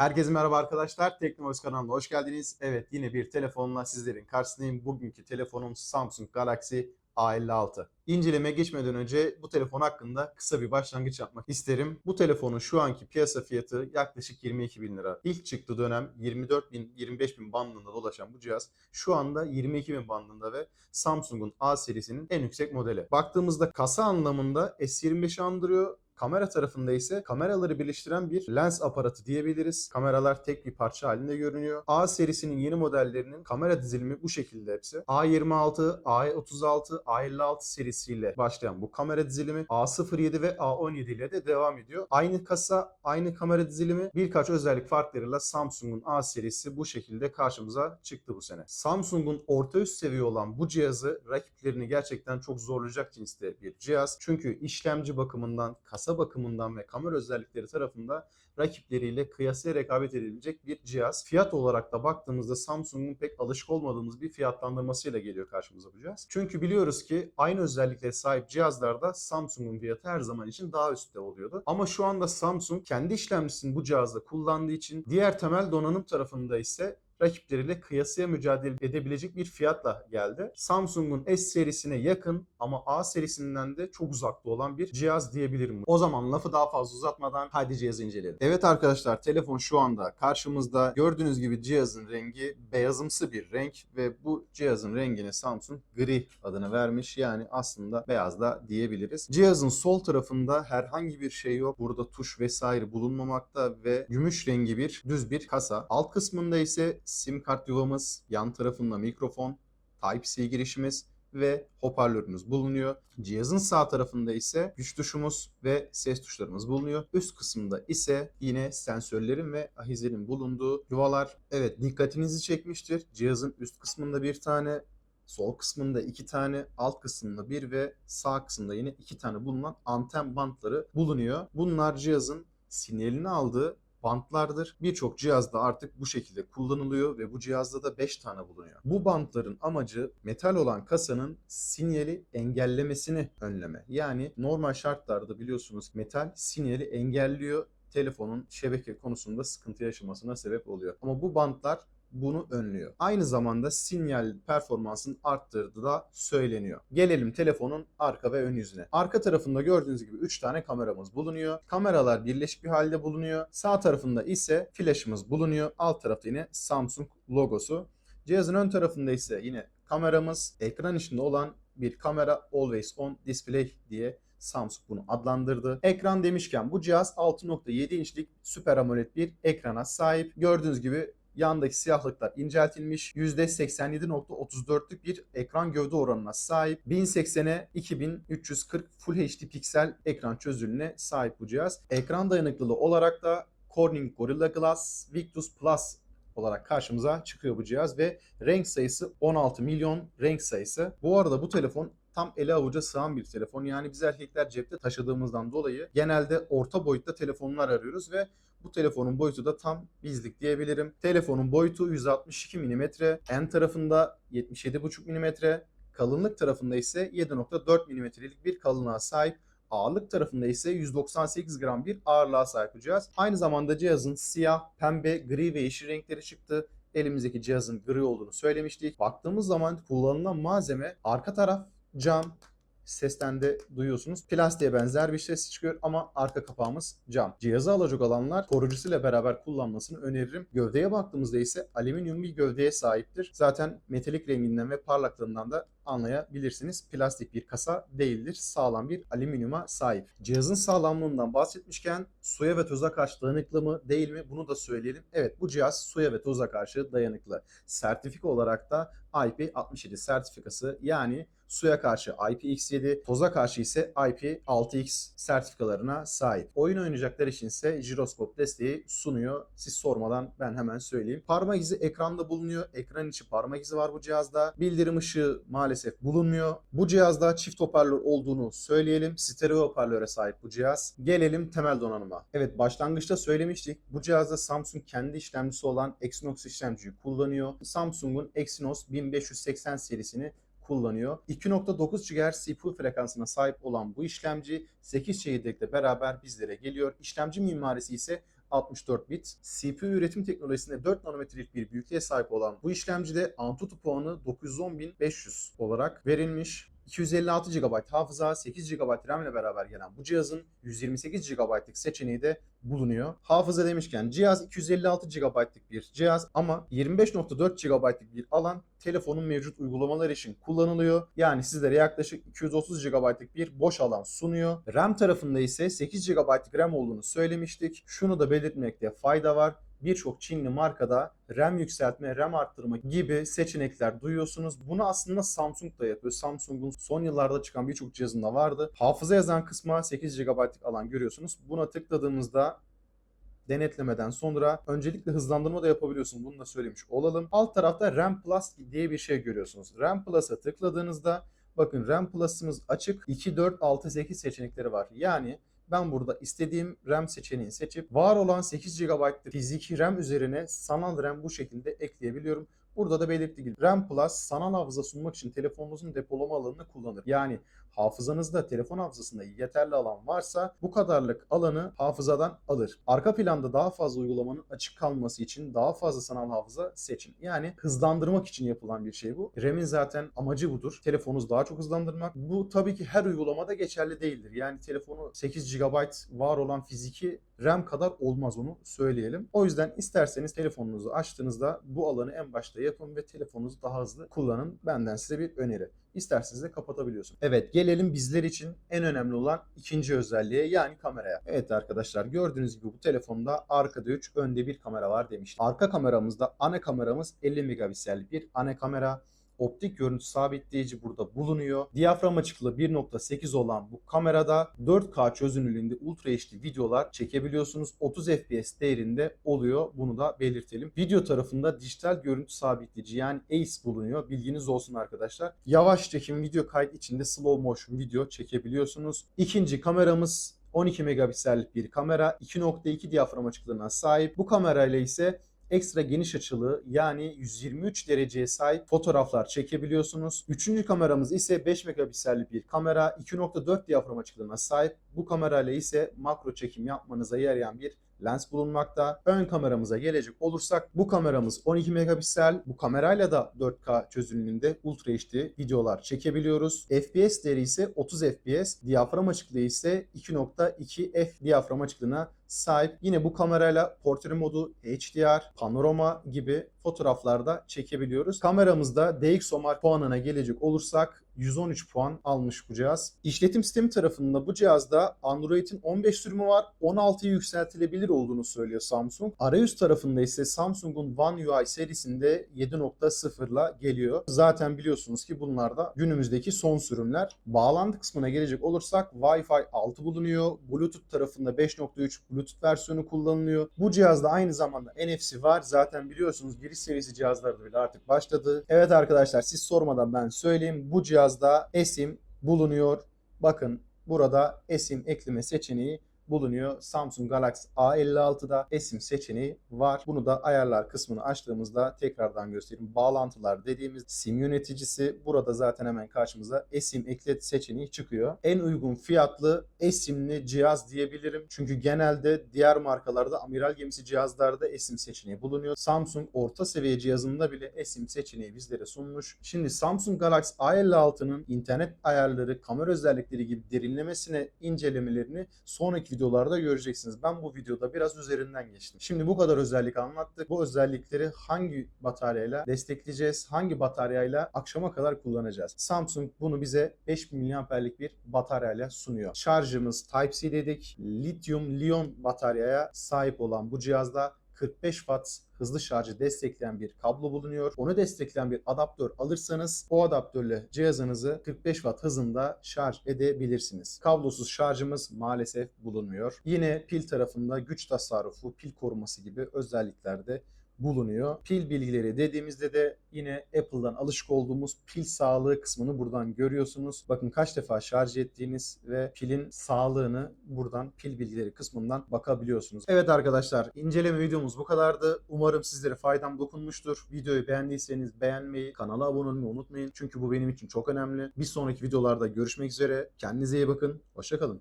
Herkese merhaba arkadaşlar. Teknoloji kanalına hoş geldiniz. Evet yine bir telefonla sizlerin karşısındayım. Bugünkü telefonum Samsung Galaxy A56. İnceleme geçmeden önce bu telefon hakkında kısa bir başlangıç yapmak isterim. Bu telefonun şu anki piyasa fiyatı yaklaşık 22 bin lira. İlk çıktığı dönem 24 bin 25 bin bandında dolaşan bu cihaz şu anda 22 bin bandında ve Samsung'un A serisinin en yüksek modeli. Baktığımızda kasa anlamında S25'i andırıyor. Kamera tarafında ise kameraları birleştiren bir lens aparatı diyebiliriz. Kameralar tek bir parça halinde görünüyor. A serisinin yeni modellerinin kamera dizilimi bu şekilde hepsi. A26, A36, A56 serisiyle başlayan bu kamera dizilimi A07 ve A17 ile de devam ediyor. Aynı kasa, aynı kamera dizilimi birkaç özellik farklarıyla Samsung'un A serisi bu şekilde karşımıza çıktı bu sene. Samsung'un orta üst seviye olan bu cihazı rakiplerini gerçekten çok zorlayacak cinste bir cihaz. Çünkü işlemci bakımından, kasa bakımından ve kamera özellikleri tarafında rakipleriyle kıyasaya rekabet edilecek bir cihaz. Fiyat olarak da baktığımızda Samsung'un pek alışık olmadığımız bir fiyatlandırmasıyla geliyor karşımıza bu cihaz. Çünkü biliyoruz ki aynı özelliklere sahip cihazlarda Samsung'un fiyatı her zaman için daha üstte oluyordu. Ama şu anda Samsung kendi işlemcisini bu cihazda kullandığı için diğer temel donanım tarafında ise rakipleriyle kıyasıya mücadele edebilecek bir fiyatla geldi. Samsung'un S serisine yakın ama A serisinden de çok uzakta olan bir cihaz diyebilirim. O zaman lafı daha fazla uzatmadan hadi cihazı inceleyelim. Evet arkadaşlar telefon şu anda karşımızda. Gördüğünüz gibi cihazın rengi beyazımsı bir renk ve bu cihazın rengini Samsung gri adını vermiş. Yani aslında beyaz da diyebiliriz. Cihazın sol tarafında herhangi bir şey yok. Burada tuş vesaire bulunmamakta ve gümüş rengi bir düz bir kasa. Alt kısmında ise sim kart yuvamız, yan tarafında mikrofon, Type-C girişimiz ve hoparlörümüz bulunuyor. Cihazın sağ tarafında ise güç tuşumuz ve ses tuşlarımız bulunuyor. Üst kısımda ise yine sensörlerin ve ahizerin bulunduğu yuvalar. Evet dikkatinizi çekmiştir. Cihazın üst kısmında bir tane, sol kısmında iki tane, alt kısmında bir ve sağ kısmında yine iki tane bulunan anten bantları bulunuyor. Bunlar cihazın sinyalini aldığı bantlardır. Birçok cihazda artık bu şekilde kullanılıyor ve bu cihazda da 5 tane bulunuyor. Bu bantların amacı metal olan kasanın sinyali engellemesini önleme. Yani normal şartlarda biliyorsunuz metal sinyali engelliyor telefonun şebeke konusunda sıkıntı yaşamasına sebep oluyor. Ama bu bantlar bunu önlüyor. Aynı zamanda sinyal performansını arttırdığı da söyleniyor. Gelelim telefonun arka ve ön yüzüne. Arka tarafında gördüğünüz gibi 3 tane kameramız bulunuyor. Kameralar birleşik bir halde bulunuyor. Sağ tarafında ise flaşımız bulunuyor. Alt tarafta yine Samsung logosu. Cihazın ön tarafında ise yine kameramız, ekran içinde olan bir kamera Always On Display diye Samsung bunu adlandırdı. Ekran demişken bu cihaz 6.7 inçlik Super AMOLED bir ekrana sahip. Gördüğünüz gibi Yandaki siyahlıklar inceltilmiş. %87.34'lük bir ekran gövde oranına sahip. 1080'e 2340 Full HD piksel ekran çözünürlüğüne sahip bu cihaz. Ekran dayanıklılığı olarak da Corning Gorilla Glass Victus Plus olarak karşımıza çıkıyor bu cihaz ve renk sayısı 16 milyon renk sayısı. Bu arada bu telefon tam ele avuca sığan bir telefon. Yani biz erkekler cepte taşıdığımızdan dolayı genelde orta boyutta telefonlar arıyoruz ve bu telefonun boyutu da tam bizlik diyebilirim. Telefonun boyutu 162 mm, en tarafında 77,5 mm, kalınlık tarafında ise 7.4 mm'lik bir kalınlığa sahip. Ağırlık tarafında ise 198 gram bir ağırlığa sahip cihaz. Aynı zamanda cihazın siyah, pembe, gri ve yeşil renkleri çıktı elimizdeki cihazın gri olduğunu söylemiştik. Baktığımız zaman kullanılan malzeme arka taraf cam, sesten de duyuyorsunuz. Plastiğe benzer bir ses çıkıyor ama arka kapağımız cam. Cihazı alacak olanlar koruyucusuyla beraber kullanmasını öneririm. Gövdeye baktığımızda ise alüminyum bir gövdeye sahiptir. Zaten metalik renginden ve parlaklığından da anlayabilirsiniz. Plastik bir kasa değildir. Sağlam bir alüminyuma sahip. Cihazın sağlamlığından bahsetmişken suya ve toza karşı dayanıklı mı değil mi bunu da söyleyelim. Evet bu cihaz suya ve toza karşı dayanıklı. Sertifika olarak da IP67 sertifikası yani suya karşı IPX7, toza karşı ise IP6X sertifikalarına sahip. Oyun oynayacaklar için ise jiroskop desteği sunuyor. Siz sormadan ben hemen söyleyeyim. Parmak izi ekranda bulunuyor. Ekran içi parmak izi var bu cihazda. Bildirim ışığı maalesef bulunmuyor. Bu cihazda çift hoparlör olduğunu söyleyelim. Stereo hoparlöre sahip bu cihaz. Gelelim temel donanıma. Evet başlangıçta söylemiştik. Bu cihazda Samsung kendi işlemcisi olan Exynos işlemciyi kullanıyor. Samsung'un Exynos 1580 serisini kullanıyor. 2.9 GHz CPU frekansına sahip olan bu işlemci 8 çekirdekle beraber bizlere geliyor. İşlemci mimarisi ise 64 bit. CPU üretim teknolojisinde 4 nanometrelik bir büyüklüğe sahip olan bu işlemcide Antutu puanı 910.500 olarak verilmiş. 256 GB hafıza, 8 GB RAM ile beraber gelen bu cihazın 128 GB'lık seçeneği de bulunuyor. Hafıza demişken cihaz 256 GB'lık bir cihaz ama 25.4 GB'lık bir alan telefonun mevcut uygulamalar için kullanılıyor. Yani sizlere yaklaşık 230 GB'lık bir boş alan sunuyor. RAM tarafında ise 8 GB'lık RAM olduğunu söylemiştik. Şunu da belirtmekte fayda var birçok Çinli markada RAM yükseltme, RAM arttırma gibi seçenekler duyuyorsunuz. Bunu aslında Samsung da yapıyor. Samsung'un son yıllarda çıkan birçok cihazında vardı. Hafıza yazan kısma 8 GB'lık alan görüyorsunuz. Buna tıkladığımızda denetlemeden sonra öncelikle hızlandırma da yapabiliyorsun. Bunu da söylemiş olalım. Alt tarafta RAM Plus diye bir şey görüyorsunuz. RAM Plus'a tıkladığınızda bakın RAM Plus'ımız açık. 2, 4, 6, 8 seçenekleri var. Yani ben burada istediğim RAM seçeneğini seçip var olan 8 GB'lık fiziki RAM üzerine sanal RAM bu şekilde ekleyebiliyorum. Burada da belirttiği gibi RAM Plus sanal hafıza sunmak için telefonunuzun depolama alanını kullanır. Yani hafızanızda telefon hafızasında yeterli alan varsa bu kadarlık alanı hafızadan alır. Arka planda daha fazla uygulamanın açık kalması için daha fazla sanal hafıza seçin. Yani hızlandırmak için yapılan bir şey bu. RAM'in zaten amacı budur. Telefonunuzu daha çok hızlandırmak. Bu tabii ki her uygulamada geçerli değildir. Yani telefonu 8 GB var olan fiziki RAM kadar olmaz onu söyleyelim. O yüzden isterseniz telefonunuzu açtığınızda bu alanı en başta yapın ve telefonunuzu daha hızlı kullanın. Benden size bir öneri. İsterseniz de kapatabiliyorsun. Evet gelelim bizler için en önemli olan ikinci özelliğe yani kameraya. Evet arkadaşlar gördüğünüz gibi bu telefonda arkada 3 önde bir kamera var demiştim. Arka kameramızda ana kameramız 50 megapiksellik bir ana kamera optik görüntü sabitleyici burada bulunuyor. Diyafram açıklığı 1.8 olan bu kamerada 4K çözünürlüğünde Ultra HD videolar çekebiliyorsunuz. 30 FPS değerinde oluyor. Bunu da belirtelim. Video tarafında dijital görüntü sabitleyici yani ACE bulunuyor. Bilginiz olsun arkadaşlar. Yavaş çekim video kayıt içinde slow motion video çekebiliyorsunuz. İkinci kameramız 12 megapiksellik bir kamera. 2.2 diyafram açıklığına sahip. Bu kamerayla ise ekstra geniş açılı yani 123 dereceye sahip fotoğraflar çekebiliyorsunuz. Üçüncü kameramız ise 5 megapiksellik bir kamera. 2.4 diyafram açıklığına sahip. Bu kamerayla ise makro çekim yapmanıza yarayan bir lens bulunmakta. Ön kameramıza gelecek olursak bu kameramız 12 megapiksel. Bu kamerayla da 4K çözünürlüğünde Ultra HD videolar çekebiliyoruz. FPS değeri ise 30 FPS. Diyafram açıklığı ise 2.2 F diyafram açıklığına sahip. Yine bu kamerayla portre modu, HDR, panorama gibi fotoğraflarda çekebiliyoruz. Kameramızda DxOMark puanına gelecek olursak 113 puan almış bu cihaz. İşletim sistemi tarafında bu cihazda Android'in 15 sürümü var. 16'ya yükseltilebilir olduğunu söylüyor Samsung. Arayüz tarafında ise Samsung'un One UI serisinde 7.0 ile geliyor. Zaten biliyorsunuz ki bunlar da günümüzdeki son sürümler. Bağlantı kısmına gelecek olursak Wi-Fi 6 bulunuyor. Bluetooth tarafında 5.3 Bluetooth versiyonu kullanılıyor. Bu cihazda aynı zamanda NFC var. Zaten biliyorsunuz giriş seviyesi cihazlarda bile artık başladı. Evet arkadaşlar siz sormadan ben söyleyeyim. Bu cihazda eSIM bulunuyor. Bakın burada eSIM ekleme seçeneği bulunuyor. Samsung Galaxy A56'da eSIM seçeneği var. Bunu da ayarlar kısmını açtığımızda tekrardan göstereyim. Bağlantılar dediğimiz SIM yöneticisi burada zaten hemen karşımıza eSIM eklet seçeneği çıkıyor. En uygun fiyatlı eSIM'li cihaz diyebilirim. Çünkü genelde diğer markalarda amiral gemisi cihazlarda eSIM seçeneği bulunuyor. Samsung orta seviye cihazında bile eSIM seçeneği bizlere sunmuş. Şimdi Samsung Galaxy A56'nın internet ayarları, kamera özellikleri gibi derinlemesine incelemelerini sonraki videolarda göreceksiniz. Ben bu videoda biraz üzerinden geçtim. Şimdi bu kadar özellik anlattık. Bu özellikleri hangi bataryayla destekleyeceğiz? Hangi bataryayla akşama kadar kullanacağız? Samsung bunu bize 5000 mAh'lik bir bataryayla sunuyor. Şarjımız Type-C dedik. Lityum liyon bataryaya sahip olan bu cihazda 45 Watt hızlı şarjı destekleyen bir kablo bulunuyor. Onu destekleyen bir adaptör alırsanız o adaptörle cihazınızı 45 Watt hızında şarj edebilirsiniz. Kablosuz şarjımız maalesef bulunmuyor. Yine pil tarafında güç tasarrufu, pil koruması gibi özellikler de bulunuyor. Pil bilgileri dediğimizde de yine Apple'dan alışık olduğumuz pil sağlığı kısmını buradan görüyorsunuz. Bakın kaç defa şarj ettiğiniz ve pilin sağlığını buradan pil bilgileri kısmından bakabiliyorsunuz. Evet arkadaşlar inceleme videomuz bu kadardı. Umarım sizlere faydam dokunmuştur. Videoyu beğendiyseniz beğenmeyi, kanala abone olmayı unutmayın. Çünkü bu benim için çok önemli. Bir sonraki videolarda görüşmek üzere. Kendinize iyi bakın. Hoşçakalın.